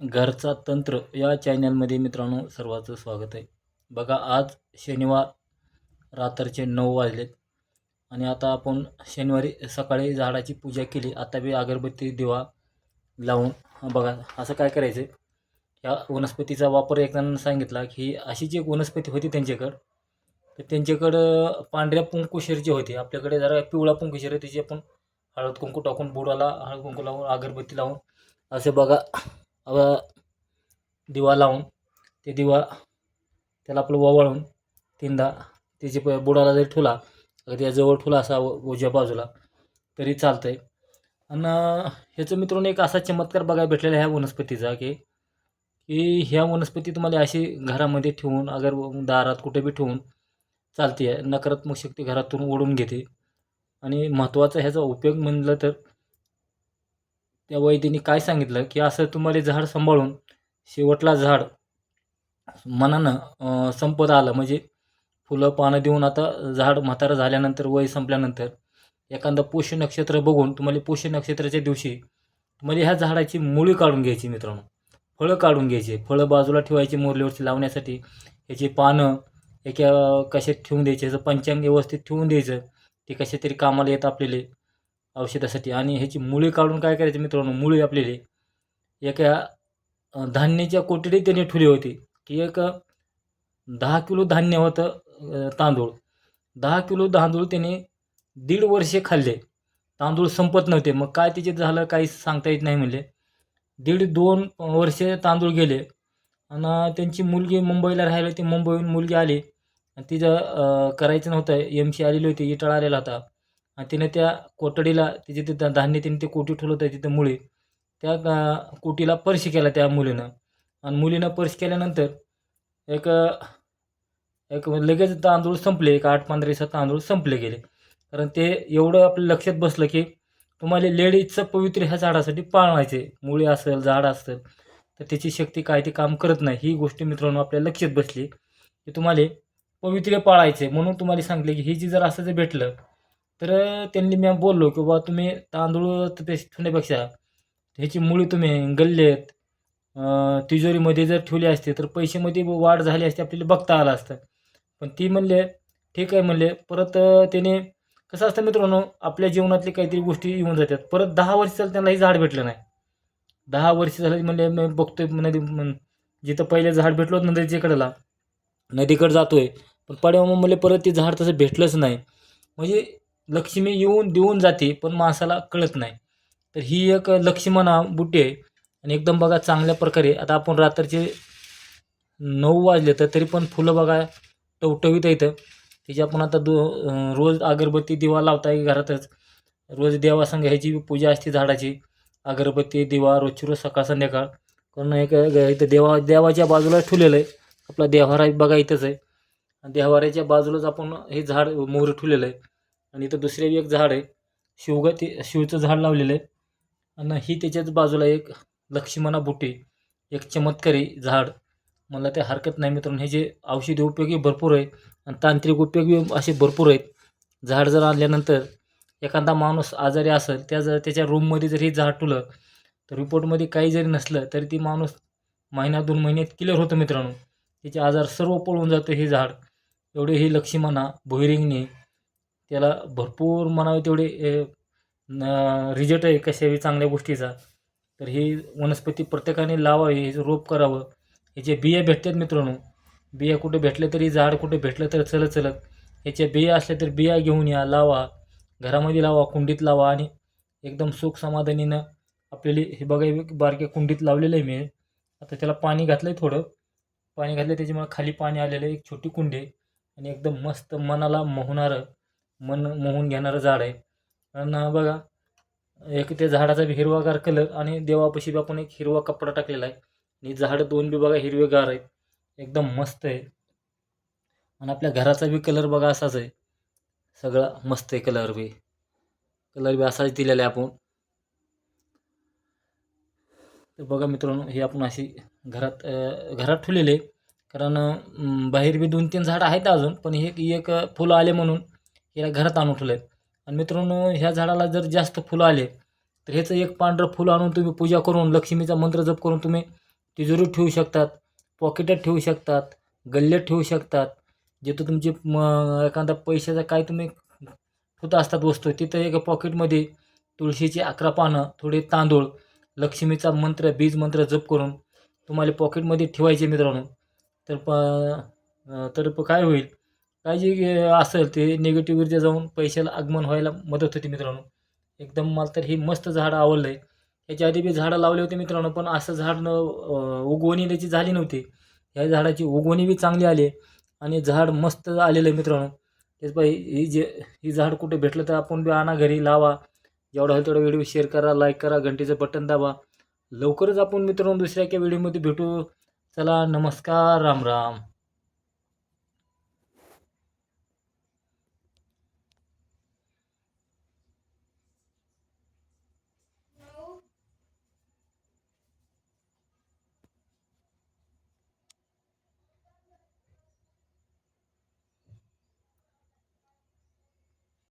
घरचा तंत्र या चॅनलमध्ये मित्रांनो सर्वांचं स्वागत आहे. बघा आज शनिवार रात्रीचे नऊ वाजलेत आणि आता आपण शनिवारी सकाळी झाडाची पूजा केली. आता बी अगरबत्ती दिवा लावून बघा असं काय करायचं या वनस्पतीचा वापर एकानं सांगितला की अशी जी एक वनस्पती होती त्यांच्याकडं तर त्यांच्याकडं पांढऱ्या पुंकुशर जे होते आपल्याकडे जरा पिवळा पुंकुशेर आहे त्याची आपण हळद कुंकू टाकून बुडाला हळद कुंकू लावून अगरबत्ती लावून असे बघा अ, दिवा लावून ते दिवा त्याला आपलं ओवाळून तीनदा त्याची प बुडाला जरी ठुला अगदी जवळ ठुला असा उजव्या बाजूला तरी चालतं आहे आणि ह्याचं मित्रांनो एक असा चमत्कार बघायला भेटलेला ह्या वनस्पतीचा की की ह्या वनस्पती तुम्हाला अशी घरामध्ये ठेवून अगर दारात कुठे बी ठेवून चालते आहे नकारात्मक शक्ती घरातून ओढून घेते. आणि महत्त्वाचा ह्याचा उपयोग म्हणलं तर त्या वैद्यनी काय सांगितलं की असं तुम्हाला झाड सांभाळून शेवटला झाड मनानं संपत आलं. म्हणजे फुलं पानं देऊन आता झाड म्हातारं झाल्यानंतर वय संपल्यानंतर एखादं पुष्य नक्षत्र बघून तुम्हाला पुष्य नक्षत्राच्या दिवशी तुम्हाला ह्या झाडाची मुळी काढून घ्यायची मित्रांनो. फळं काढून घ्यायची. फळं बाजूला ठेवायची मोरलीवरची लावण्यासाठी. ह्याची पानं एका कशात ठेवून द्यायचे. ह्याचं पंचांग व्यवस्थित ठेवून द्यायचं. ते कशा तरी कामाला येत आपल्याला. औषधासाठी. आणि ह्याची मुळे काढून काय करायचं मित्रांनो? मुळी आपल्याला एका धान्याच्या कोठडीत त्याने ठुली होती. की एक दहा किलो धान्य होतं तांदूळ. दहा किलो तांदूळ त्याने दीड वर्षे खाल्ले. तांदूळ संपत नव्हते. मग काय त्याचे झालं काही सांगता येत नाही म्हणले. दीड दोन वर्षे तांदूळ गेले. आणि त्यांची मुलगी मुंबईला राहायला होती मुंबईहून मुलगी आली. आणि तिचं करायचं नव्हतं. एम सी आलेली होती. इटाळा आलेला होता. तिने त्या कोठडीला तिचे तिथं धान्य तिने ते कोटी ठेवलं होतं तिथं मुळे त्या कोटीला पर्श केला त्या मुलीनं. आणि मुलीनं पर्श केल्यानंतर एक एक लगेच तांदूळ संपले एक आठ पंधरा दिवसात तांदूळ संपले गेले. कारण ते एवढं आपल्या लक्षात बसलं की तुम्हाला लेडीजचं पवित्र ह्या झाडासाठी पाळायचे मुळे असेल झाड असेल तर त्याची शक्ती काय ते काम करत नाही. ही गोष्ट मित्रांनो आपल्या लक्षात बसली की तुम्हाला पवित्र पाळायचे म्हणून तुम्हाला सांगले की ही जी जर असं जर भेटलं तर त्यांनी मी बोललो की बाबा तुम्ही तांदूळ ते ठेवण्यापेक्षा ह्याची मुळी तुम्ही गल्लेत तिजोरीमध्ये जर ठेवली असते तर पैशामध्ये वाढ झाली असते आपल्याला बघता आलं असतं. पण ती म्हणले ठीक आहे म्हणले. परत त्याने कसं असतं मित्रांनो आपल्या जीवनातली काहीतरी गोष्टी येऊन जातात. परत दहा वर्ष झालं त्यांना हे झाड भेटलं नाही. दहा वर्ष झालं म्हणले मी बघतोय नदी जिथं पहिले झाड भेटलं होतं नदीकडे जातोय. पण पड्या म्हणले परत ते झाड तसं भेटलंच नाही. म्हणजे लक्ष्मी येऊन देऊन जाते पण माणसाला कळत नाही. तर ही एक लक्ष्मणा बुटी आहे. आणि एकदम बघा चांगल्या प्रकारे आता आपण रात्रीचे नऊ वाजले तर तरी पण फुलं बघा टवटवीत येतं तिची आपण आता दो रोज अगरबत्ती दिवा लावता येईल घरातच. रोज देवासंग ह्याची पूजा असते झाडाची. अगरबत्ती दिवा रोजची रोज सकाळ संध्याकाळ. कारण एक इथं देवा देवाच्या बाजूला ठेवलेलं आहे. आपला देव्हारा बघा इथंच आहे. आणि देव्हाऱ्याच्या बाजूलाच आपण हे झाड मोर ठेवलेलं आहे. आणि इथं दुसरे एक झाड आहे. शिवगती शिवचं झाड लावलेलं आहे. आणि ही त्याच्याच बाजूला एक लक्ष्मणा बुटी एक चमत्कारी झाड. मला ते हरकत नाही मित्रांनो. हे जे औषधी उपयोगी भरपूर आहे आणि तांत्रिक उपयोगी असे भरपूर आहेत. झाड जर आणल्यानंतर एखादा माणूस आजारी असेल त्या जर त्याच्या रूममध्ये जर हे झाड ठुलं तर रिपोर्टमध्ये काही जरी नसलं तरी ती माणूस महिना दोन महिन्यात क्लिअर होतं मित्रांनो. त्याचे आजार सर्व पळून जातं हे झाड. एवढे हे लक्ष्मणा भुईरिंगणे त्याला भरपूर म्हणावे तेवढे रिजल्ट आहे कशाही चांगल्या गोष्टीचा. तर ही वनस्पती प्रत्येकाने लावावी हे रोप करावं. हे जे बिया भेटतात मित्रांनो बिया कुठे भेटलं तरी झाड कुठे भेटलं तर चलत चलत. ह्याच्या बिया असल्या तर बिया घेऊन या लावा. घरामध्ये लावा कुंडीत लावा आणि एकदम सुख समाधानीनं आपल्याला हे बघा बारक्या कुंडीत लावलेलं आहे मी. आता त्याला पाणी घातलं आहे थोडं. पाणी घातलं त्याच्यामुळे खाली पाणी आलेलं आहे एक छोटी कुंडी आहे. आणि एकदम मस्त मनाला मोहणारं मन मोहून घेणारं झाड आहे. आणि बघा एक त्या झाडाचा बी हिरवागार कलर आणि देवापाशी बी आपण एक हिरवा कपडा टाकलेला आहे. आणि झाडं दोन बी बघा हिरवेगार आहेत. एकदम मस्त आहे. आणि आपल्या घराचा बी कलर बघा असाच आहे. सगळा मस्त आहे कलर बी. कलर बी असाच दिलेला आहे आपण. तर बघा मित्रांनो हे आपण अशी घरात घरात ठेवलेले कारण बाहेर बी दोन तीन झाडं आहेत अजून पण हे एक फुलं आले म्हणून याला घरात आणून ठेवलं आहे आणि मित्रांनो ह्या झाडाला जर जास्त फुलं आले तर ह्याचं एक पांढरं फुलं आणून तुम्ही पूजा करून लक्ष्मीचा मंत्र जप करून तुम्ही तिजोरीत ठेवू शकतात पॉकेटात ठेवू शकतात गल्ल्यात ठेवू शकतात. जिथं तुमचे म एखादा पैशाचा काय तुम्ही होत असतात वस्तू तिथं एका पॉकेटमध्ये तुळशीची अकरा पानं थोडे तांदूळ लक्ष्मीचा मंत्र बीज मंत्र जप करून तुम्हाला पॉकेटमध्ये ठेवायचे मित्रांनो. तर प तर प काय होईल? काय जे असेल ते निगेटिव्ह ऊर्जा जाऊन पैशाला आगमन व्हायला मदत होते मित्रांनो. एकदम मला तर हे मस्त झाड आवडलं आहे याच्या आधी बी झाडं लावले होते मित्रांनो पण असं झाड न उगवणी त्याची झाली नव्हती. या झाडाची उगवणी बी चांगली आली आणि झाड मस्त आलेलं आहे मित्रांनो. तेच पाहिजे ही जे ही झाड कुठे भेटलं तर आपण बी आणा घरी लावा. जेवढा होईल तेवढा व्हिडिओ शेअर करा लाईक करा घंटीचं बटन दाबा. लवकरच आपण मित्रांनो दुसऱ्या एका व्हिडिओमध्ये भेटू. चला नमस्कार राम राम.